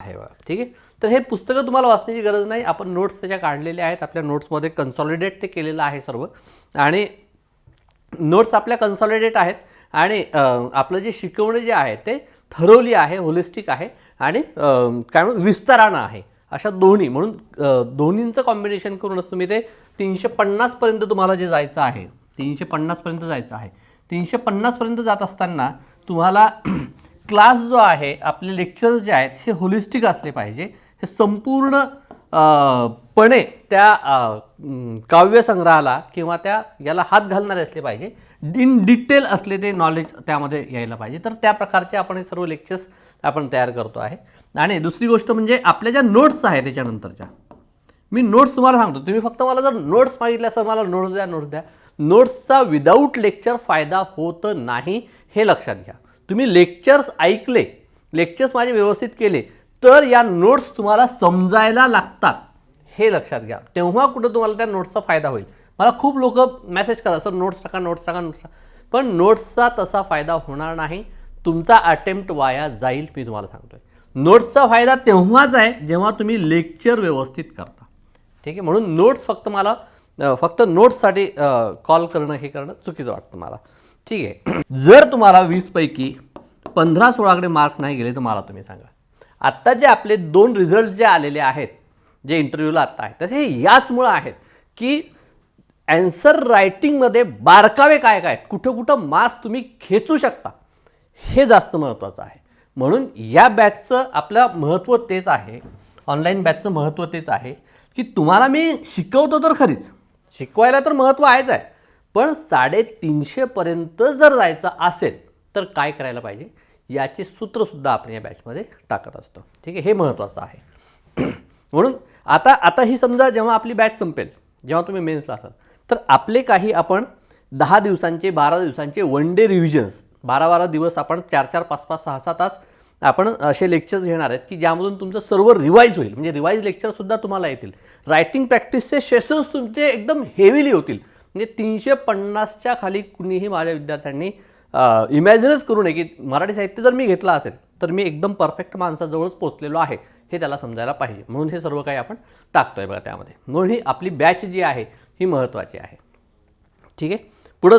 आहे बघा. ठीक आहे? तर हे पुस्तकं तुम्हाला वाचण्याची गरज नाही. आपण नोट्स त्याच्या काढलेल्या आहेत. आपल्या नोट्समध्ये कन्सॉलिडेट ते केलेलं आहे सर्व. आणि नोट्स आपल्या कन्सॉलिडेट आहेत. आणि आपलं जे शिकवणं जे आहे ते थरोली आहे होलिस्टिक आहे. आणि काय म्हणून विस्तारानं आहे. अशा दोन्ही. म्हणून दोन्हींचं कॉम्बिनेशन करूनच तुम्ही ते तीनशे पन्नासपर्यंत तुम्हाला जे जायचं आहे तीनशे पन्नासपर्यंत जायचं आहे. तीनशे पन्नासपर्यंत जात असताना तुम्हाला क्लास जो आहे आपले लेक्चर्स जे आहेत हे होलिस्टिक असले पाहिजे. हे संपूर्ण पणे त्या काव्यसंग्रहाला किंवा त्या याला हात घालणारे असले पाहिजे. इन डिटेल असले ते नॉलेज त्यामध्ये यायला पाहिजे. तर त्या प्रकारचे आपण हे सर्व लेक्चर्स आपण तयार करतो आहे. आणि दुसरी गोष्ट म्हणजे आपल्या ज्या नोट्स आहेत त्याच्यानंतरच्या. मी नोट्स तुम्हाला सांगतो. तुम्ही फक्त मला जर नोट्स मागितल्या सर मला नोट्स द्या नोट्स द्या. नोट्सचा विदाऊट लेक्चर फायदा होत नाही हे लक्षात घ्या. तुम्ही लेक्चर्स ऐकले लेक्चर्स माझे व्यवस्थित केले तर या नोट्स तुम्हाला समजायला लागतात. हे लक्षात घ्या. तेव्हा कुठं तुम्हाला त्या नोट्सचा फायदा होईल. मला खूप लोक मेसेज करा सर नोट्स टाका नोट्स टाका नोट्स टाका. पण नोट्सचा तसा फायदा होणार नाही. तुमचा अटेम्प्ट वाया जाईल मी तुम्हाला सांगतोय. नोट्सचा फायदा तेव्हाच आहे जेव्हा तुम्ही लेक्चर व्यवस्थित करता. ठीक आहे? म्हणून नोट्स फक्त मला फक्त नोट्ससाठी कॉल करणं हे करणं चुकीचं वाटतं मला. ठीक आहे. जर तुम्हाला वीसपैकी पंधरा सोळाकडे मार्क नाही गेले तर मला तुम्ही सांगा. आत्ता जे आपले दोन रिझल्ट जे आलेले आहेत जे इंटरव्ह्यूला आत्ता आहेत तसे हे याचमुळं आहेत की ॲन्सर रायटिंगमध्ये बारकावे काय काय कुठं कुठं मार्क्स तुम्ही खेचू शकता हे जास्त महत्त्वाचं आहे. म्हणून या बॅचचं आपलं महत्त्व तेच आहे ऑनलाईन बॅचचं महत्त्व तेच आहे की तुम्हाला मी शिकवतो तर खरीच. शिकवायला तर महत्त्व आहेच आहे. पण साडेतीनशेपर्यंत जर जायचं असेल तर काय करायला पाहिजे? याचे सूत्रसुद्धा आपण या बॅचमध्ये टाकत असतो. ठीक आहे? हे महत्त्वाचं आहे. म्हणून आता आता ही समजा जेव्हा आपली बॅच संपेल जेव्हा तुम्ही मेन्सला असाल तर आपले काही आपण दहा दिवसांचे बारा दिवसांचे वन डे रिव्हिजन्स बारा बारा दिवस आपण चार चार पाच पाच सहा सहा तास आपण असे लेक्चर्स घेणार आहेत की ज्यामधून तुमचं सर्व रिवाईज होईल. म्हणजे रिवाईज लेक्चरसुद्धा तुम्हाला येतील. रायटिंग प्रॅक्टिसचे सेशन्स तुमचे एकदम हेवीली होतील. म्हणजे तीनशे पन्नासच्या खाली कुणीही माझ्या विद्यार्थ्यांनी इमॅजिनच करू नये की मराठी साहित्य जर मी घेतला असेल तर मी एकदम परफेक्ट माणसाजवळच पोचलेलो आहे हे त्याला समजायला पाहिजे. म्हणून हे सर्व काही आपण टाकतोय बघा त्यामध्ये. म्हणून ही आपली बॅच जी आहे ही महत्त्वाची आहे. ठीक आहे?